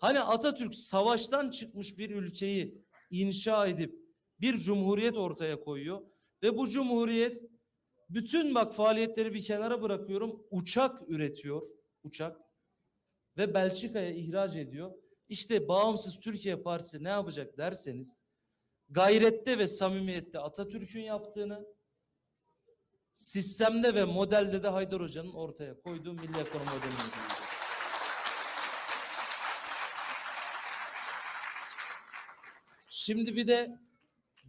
Hani Atatürk savaştan çıkmış bir ülkeyi inşa edip bir cumhuriyet ortaya koyuyor ve bu cumhuriyet bütün bak faaliyetleri bir kenara bırakıyorum uçak üretiyor uçak ve Belçika'ya ihraç ediyor. İşte bağımsız Türkiye Partisi ne yapacak derseniz gayrette ve samimiyette Atatürk'ün yaptığını sistemde ve modelde de Haydar Hoca'nın ortaya koyduğu milli ekonomi modelini Şimdi bir de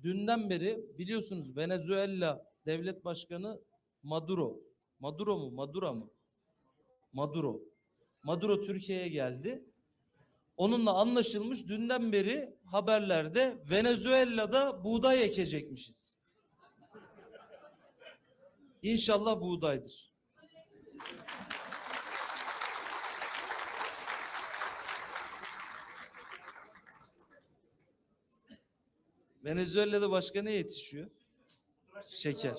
dünden beri biliyorsunuz Venezuela devlet başkanı Maduro. Maduro mu? Maduro mu? Maduro. Maduro Türkiye'ye geldi. Onunla anlaşılmış dünden beri haberlerde Venezuela'da buğday ekecekmişiz. İnşallah buğdaydır. Venezuela'da başka ne yetişiyor? Şeker.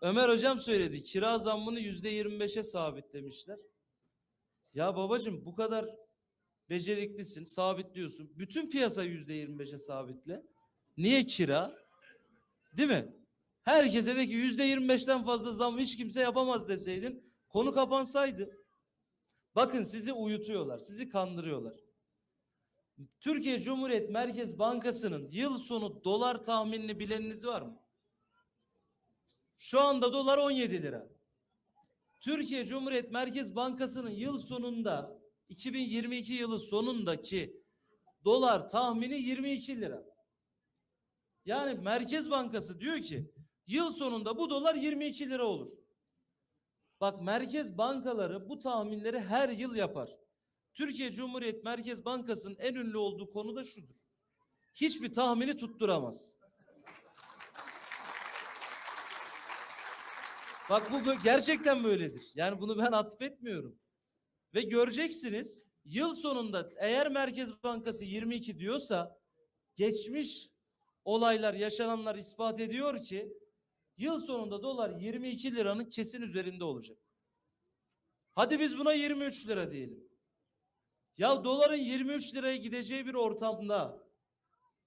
Ömer hocam söyledi. Kira zammını yüzde yirmi beşe sabitlemişler. Ya babacığım bu kadar beceriklisin, sabitliyorsun. Bütün piyasa yüzde yirmi beşe sabitle. Niye kira? Değil mi? Herkese de ki yüzde yirmi beşten fazla zam hiç kimse yapamaz deseydin konu kapansaydı. Bakın sizi uyutuyorlar, sizi kandırıyorlar. Türkiye Cumhuriyet Merkez Bankası'nın yıl sonu dolar tahminini bileniniz var mı? Şu anda dolar 17 lira. Türkiye Cumhuriyet Merkez Bankası'nın yıl sonunda 2022 yılı sonundaki dolar tahmini 22 lira. Yani Merkez Bankası diyor ki yıl sonunda bu dolar 22 lira olur. Bak merkez bankaları bu tahminleri her yıl yapar. Türkiye Cumhuriyet Merkez Bankası'nın en ünlü olduğu konu da şudur. Hiçbir tahmini tutturamaz. Bak bu gerçekten böyledir. Yani bunu ben atfetmiyorum. Ve göreceksiniz yıl sonunda eğer Merkez Bankası 22 diyorsa geçmiş olaylar, yaşananlar ispat ediyor ki yıl sonunda dolar 22 liranın kesin üzerinde olacak. Hadi biz buna 23 lira diyelim. Ya doların 23 liraya gideceği bir ortamda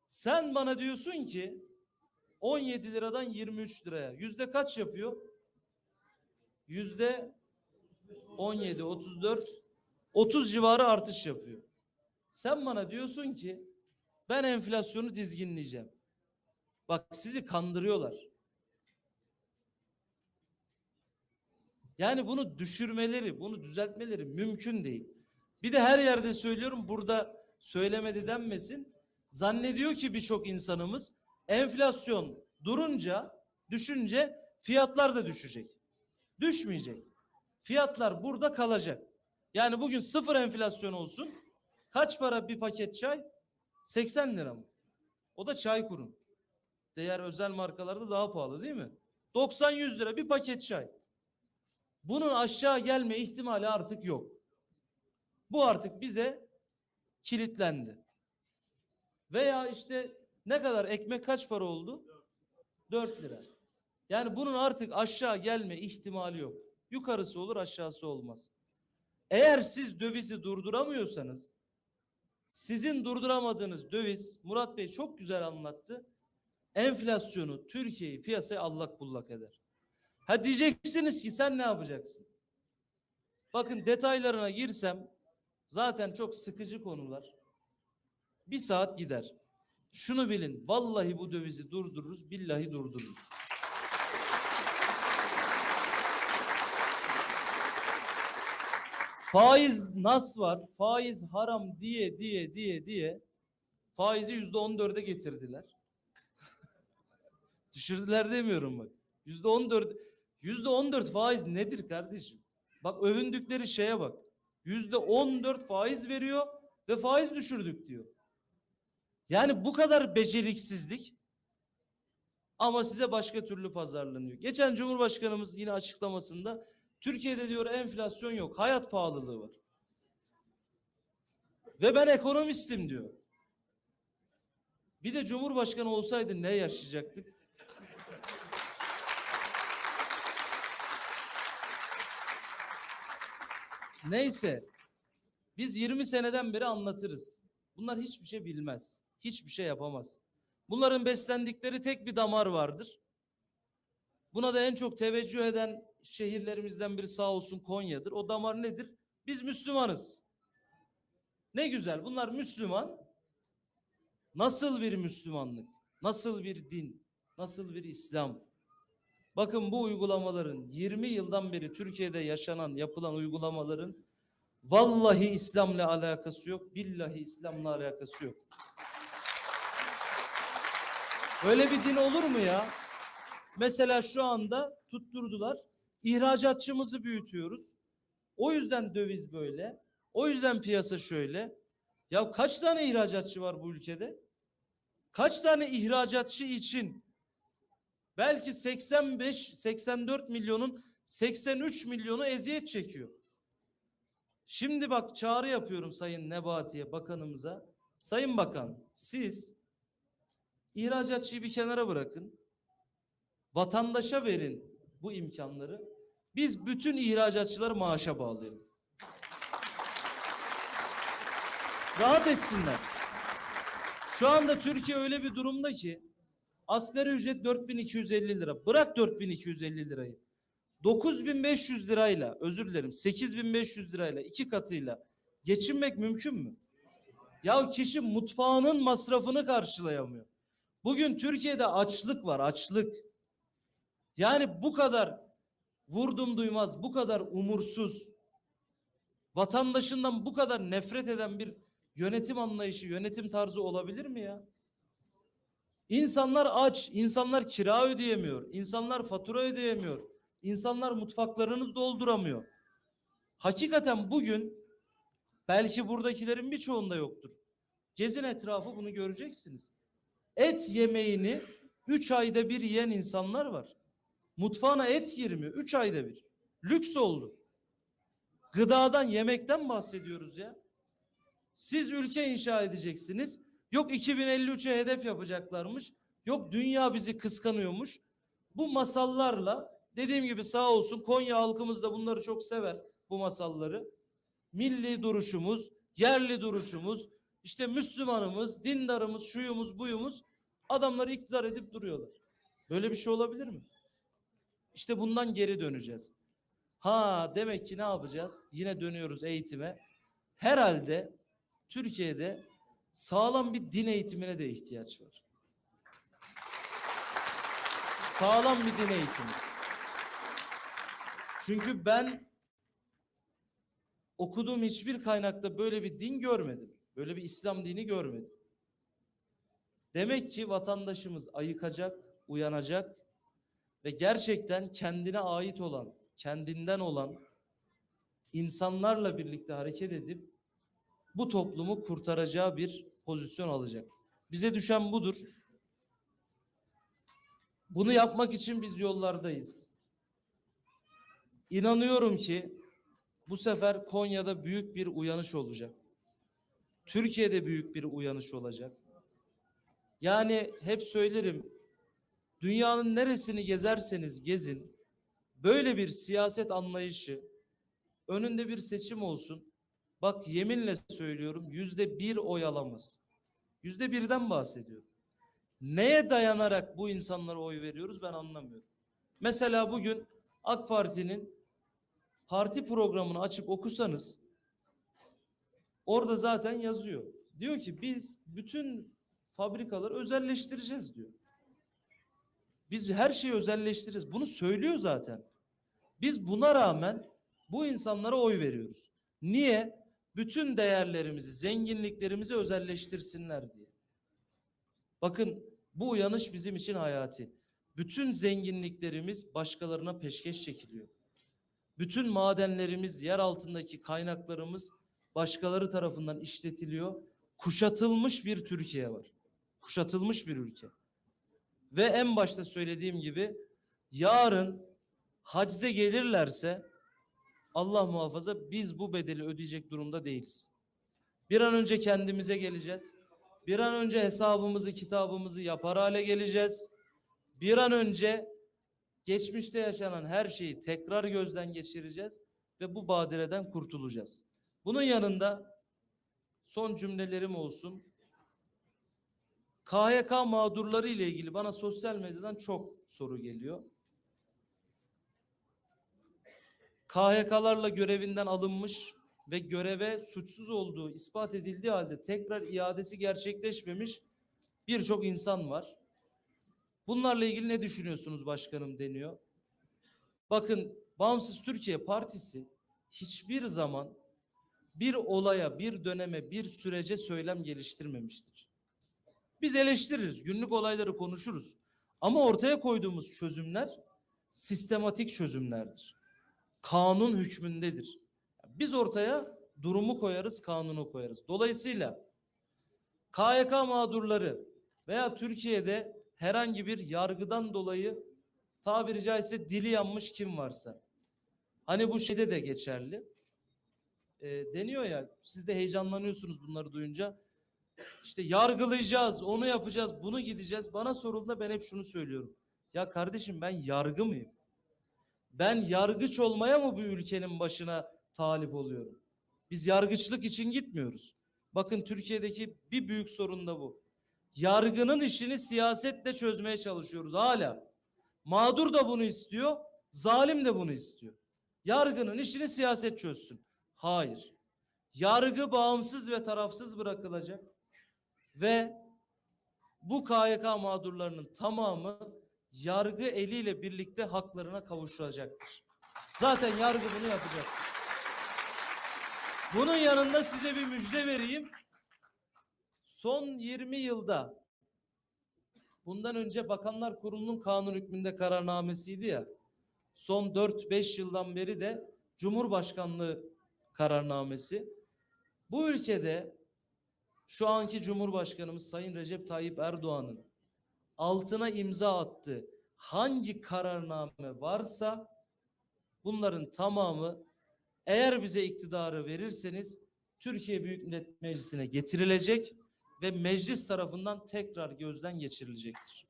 sen bana diyorsun ki 17 liradan 23 liraya yüzde kaç yapıyor? Yüzde 17, 34, 30 civarı artış yapıyor. Sen bana diyorsun ki ben enflasyonu dizginleyeceğim. Bak sizi kandırıyorlar. Yani bunu düşürmeleri, bunu düzeltmeleri mümkün değil. Bir de her yerde söylüyorum burada söylemedi denmesin. Zannediyor ki birçok insanımız enflasyon durunca, düşünce fiyatlar da düşecek. Düşmeyecek. Fiyatlar burada kalacak. Yani bugün sıfır enflasyon olsun. Kaç para bir paket çay? 80 lira mı? O da çay kurun. Değer özel markalarda daha pahalı değil mi? 90-100 lira bir paket çay. Bunun aşağı gelme ihtimali artık yok. Bu artık bize kilitlendi. Veya işte ne kadar ekmek kaç para oldu? 4 lira. Yani bunun artık aşağı gelme ihtimali yok. Yukarısı olur aşağısı olmaz. Eğer siz dövizi durduramıyorsanız sizin durduramadığınız döviz Murat Bey çok güzel anlattı. Enflasyonu Türkiye'yi piyasaya allak bullak eder. Ha diyeceksiniz ki sen ne yapacaksın? Bakın detaylarına girsem zaten çok sıkıcı konular. Bir saat gider. Şunu bilin vallahi bu dövizi durdururuz billahi durdururuz. Faiz nas var, faiz haram diye diye diye diye faizi yüzde on dörde getirdiler. Düşürdüler demiyorum bak. Yüzde on dört, yüzde on dört faiz nedir kardeşim? Bak övündükleri şeye bak. Yüzde on dört faiz veriyor ve faiz düşürdük diyor. Yani bu kadar beceriksizlik ama size başka türlü pazarlanıyor. Geçen Cumhurbaşkanımız yine açıklamasında Türkiye'de diyor enflasyon yok, hayat pahalılığı var. Ve ben ekonomistim diyor. Bir de Cumhurbaşkanı olsaydı ne yaşayacaktık? Neyse. Biz 20 seneden beri anlatırız. Bunlar hiçbir şey bilmez. Hiçbir şey yapamaz. Bunların beslendikleri tek bir damar vardır. Buna da en çok teveccüh eden şehirlerimizden biri sağ olsun Konya'dır. O damar nedir? Biz Müslümanız. Ne güzel. Bunlar Müslüman. Nasıl bir Müslümanlık? Nasıl bir din? Nasıl bir İslam? Bakın bu uygulamaların 20 yıldan beri Türkiye'de yaşanan, yapılan uygulamaların vallahi İslam'la alakası yok, billahi İslam'la alakası yok. Öyle bir din olur mu ya? Mesela şu anda tutturdular. İhracatçımızı büyütüyoruz. O yüzden döviz böyle. O yüzden piyasa şöyle. Ya kaç tane ihracatçı var bu ülkede? Kaç tane ihracatçı için belki 85 84 milyonun 83 milyonu eziyet çekiyor. Şimdi bak çağrı yapıyorum Sayın Nebati'ye, bakanımıza. Sayın Bakan, siz ihracatçıyı bir kenara bırakın. Vatandaşa verin bu imkanları. Biz bütün ihracatçıları maaşa bağlayalım. Rahat etsinler. Şu anda Türkiye öyle bir durumda ki asgari ücret 4250 lira. Bırak 4250 lirayı. 9500 lirayla özür dilerim 8500 lirayla iki katıyla geçinmek mümkün mü? Ya kişi mutfağının masrafını karşılayamıyor. Bugün Türkiye'de açlık var açlık. Yani bu kadar vurdum duymaz, bu kadar umursuz, vatandaşından bu kadar nefret eden bir yönetim anlayışı, yönetim tarzı olabilir mi ya? İnsanlar aç, insanlar kira ödeyemiyor, insanlar fatura ödeyemiyor, insanlar mutfaklarını dolduramıyor. Hakikaten bugün belki buradakilerin birçoğunda yoktur. Gezin etrafı bunu göreceksiniz. Et yemeğini 3 ayda bir yiyen insanlar var. Mutfağına et girmiyor 3 ayda bir. Lüks oldu. Gıdadan, yemekten bahsediyoruz ya. Siz ülke inşa edeceksiniz. Yok 2053'e hedef yapacaklarmış. Yok dünya bizi kıskanıyormuş. Bu masallarla dediğim gibi sağ olsun Konya halkımız da bunları çok sever bu masalları. Milli duruşumuz, yerli duruşumuz, işte Müslümanımız, dindarımız, şuyumuz, buyumuz adamları iktidar edip duruyorlar. Böyle bir şey olabilir mi? İşte bundan geri döneceğiz. Ha demek ki ne yapacağız? Yine dönüyoruz eğitime. Herhalde Türkiye'de sağlam bir din eğitimine de ihtiyaç var. Sağlam bir din eğitimi. Çünkü ben okuduğum hiçbir kaynakta böyle bir din görmedim. Böyle bir İslam dini görmedim. Demek ki vatandaşımız ayıkacak, uyanacak ve gerçekten kendine ait olan, kendinden olan insanlarla birlikte hareket edip bu toplumu kurtaracağı bir pozisyon alacak. Bize düşen budur. Bunu yapmak için biz yollardayız. İnanıyorum ki bu sefer Konya'da büyük bir uyanış olacak. Türkiye'de büyük bir uyanış olacak. Yani hep söylerim dünyanın neresini gezerseniz gezin böyle bir siyaset anlayışı önünde bir seçim olsun. Bak yeminle söylüyorum yüzde bir oy alamaz. Yüzde birden bahsediyorum. Neye dayanarak bu insanlara oy veriyoruz ben anlamıyorum. Mesela bugün AK Parti'nin parti programını açıp okusanız orada zaten yazıyor. Diyor ki biz bütün fabrikaları özelleştireceğiz diyor. Biz her şeyi özelleştireceğiz. Bunu söylüyor zaten. Biz buna rağmen bu insanlara oy veriyoruz. Niye? Bütün değerlerimizi, zenginliklerimizi özelleştirsinler diye. Bakın bu uyanış bizim için hayati. Bütün zenginliklerimiz başkalarına peşkeş çekiliyor. Bütün madenlerimiz, yer altındaki kaynaklarımız başkaları tarafından işletiliyor. Kuşatılmış bir Türkiye var. Kuşatılmış bir ülke. Ve en başta söylediğim gibi yarın hacize gelirlerse Allah muhafaza biz bu bedeli ödeyecek durumda değiliz. Bir an önce kendimize geleceğiz. Bir an önce hesabımızı, kitabımızı yapar hale geleceğiz. Bir an önce geçmişte yaşanan her şeyi tekrar gözden geçireceğiz ve bu badireden kurtulacağız. Bunun yanında son cümlelerim olsun. KHK mağdurları ile ilgili bana sosyal medyadan çok soru geliyor. KHK'larla görevinden alınmış ve göreve suçsuz olduğu ispat edildiği halde tekrar iadesi gerçekleşmemiş birçok insan var. Bunlarla ilgili ne düşünüyorsunuz başkanım deniyor. Bakın Bağımsız Türkiye Partisi hiçbir zaman bir olaya, bir döneme, bir sürece söylem geliştirmemiştir. Biz eleştiririz, günlük olayları konuşuruz. Ama ortaya koyduğumuz çözümler sistematik çözümlerdir. Kanun hükmündedir. Biz ortaya durumu koyarız, kanunu koyarız. Dolayısıyla KYK mağdurları veya Türkiye'de herhangi bir yargıdan dolayı tabiri caizse dili yanmış kim varsa. Hani bu şeyde de geçerli. E, deniyor ya siz de heyecanlanıyorsunuz bunları duyunca. İşte yargılayacağız, onu yapacağız, bunu gideceğiz. Bana sorulduğunda ben hep şunu söylüyorum. Ya kardeşim ben yargı mıyım? Ben yargıç olmaya mı bu ülkenin başına talip oluyorum? Biz yargıçlık için gitmiyoruz. Bakın Türkiye'deki bir büyük sorun da bu. Yargının işini siyasetle çözmeye çalışıyoruz hala. Mağdur da bunu istiyor, zalim de bunu istiyor. Yargının işini siyaset çözsün. Hayır. Yargı bağımsız ve tarafsız bırakılacak ve bu KYK mağdurlarının tamamı yargı eliyle birlikte haklarına kavuşulacaktır. Zaten yargı bunu yapacak. Bunun yanında size bir müjde vereyim. Son 20 yılda bundan önce Bakanlar Kurulu'nun kanun hükmünde kararnamesiydi ya. Son 4-5 yıldan beri de Cumhurbaşkanlığı kararnamesi. Bu ülkede şu anki Cumhurbaşkanımız Sayın Recep Tayyip Erdoğan'ın altına imza attığı hangi kararname varsa bunların tamamı eğer bize iktidarı verirseniz Türkiye Büyük Millet Meclisi'ne getirilecek ve meclis tarafından tekrar gözden geçirilecektir.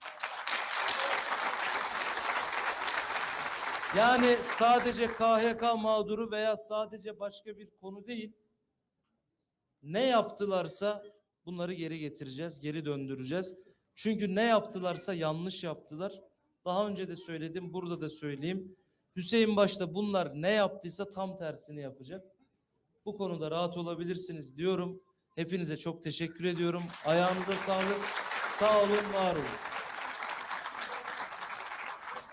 Yani sadece KHK mağduru veya sadece başka bir konu değil. Ne yaptılarsa bunları geri getireceğiz, geri döndüreceğiz. Çünkü ne yaptılarsa yanlış yaptılar. Daha önce de söyledim, burada da söyleyeyim. Hüseyin başta bunlar ne yaptıysa tam tersini yapacak. Bu konuda rahat olabilirsiniz diyorum. Hepinize çok teşekkür ediyorum. Ayağınıza sağlık. Sağ olun, var olun.